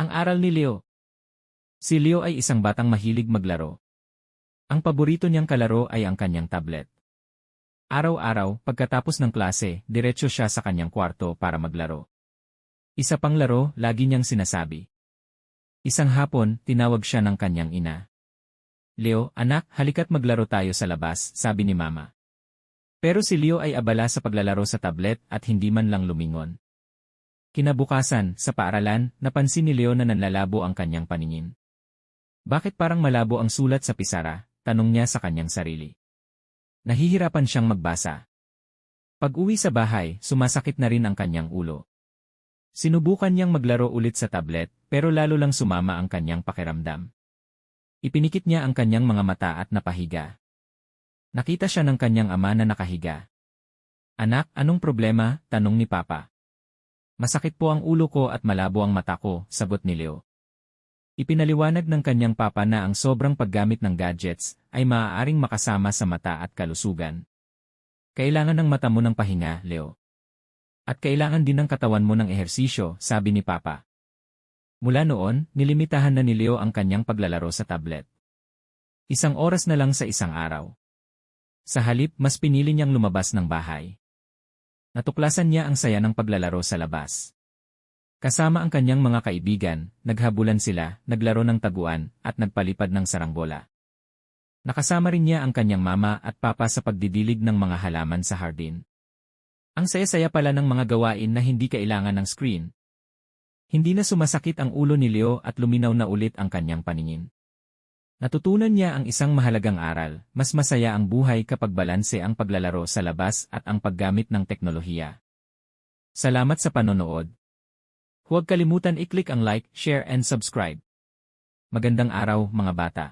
Ang aral ni Leo. Si Leo ay isang batang mahilig maglaro. Ang paborito niyang kalaro ay ang kanyang tablet. Araw-araw, pagkatapos ng klase, diretsyo siya sa kanyang kwarto para maglaro. Isa pang laro, lagi niyang sinasabi. Isang hapon, tinawag siya ng kanyang ina. Leo, anak, halika't maglaro tayo sa labas, sabi ni mama. Pero si Leo ay abala sa paglalaro sa tablet at hindi man lang lumingon. Kinabukasan, sa paaralan, napansin ni Leo na nanlalabo ang kanyang paningin. Bakit parang malabo ang sulat sa pisara? Tanong niya sa kanyang sarili. Nahihirapan siyang magbasa. Pag-uwi sa bahay, sumasakit na rin ang kanyang ulo. Sinubukan niyang maglaro ulit sa tablet, pero lalo lang sumama ang kanyang pakiramdam. Ipinikit niya ang kanyang mga mata at napahiga. Nakita siya ng kanyang ama na nakahiga. Anak, anong problema? Tanong ni Papa. Masakit po ang ulo ko at malabo ang mata ko, sagot ni Leo. Ipinaliwanag ng kanyang papa na ang sobrang paggamit ng gadgets ay maaaring makasama sa mata at kalusugan. Kailangan ng mata mo ng pahinga, Leo. At kailangan din ng katawan mo ng ehersisyo, sabi ni Papa. Mula noon, nilimitahan na ni Leo ang kanyang paglalaro sa tablet. Isang oras na lang sa isang araw. Sa halip, mas pinili niyang lumabas ng bahay. Natuklasan niya ang saya ng paglalaro sa labas. Kasama ang kanyang mga kaibigan, naghabulan sila, naglaro ng taguan, at nagpalipad ng saranggola. Nakasama rin niya ang kanyang mama at papa sa pagdidilig ng mga halaman sa hardin. Ang saya-saya pala ng mga gawain na hindi kailangan ng screen. Hindi na sumasakit ang ulo ni Leo at luminaw na ulit ang kanyang paningin. Natutunan niya ang isang mahalagang aral, mas masaya ang buhay kapag balanse ang paglalaro sa labas at ang paggamit ng teknolohiya. Salamat sa panonood. Huwag kalimutan i-click ang like, share and subscribe. Magandang araw mga bata.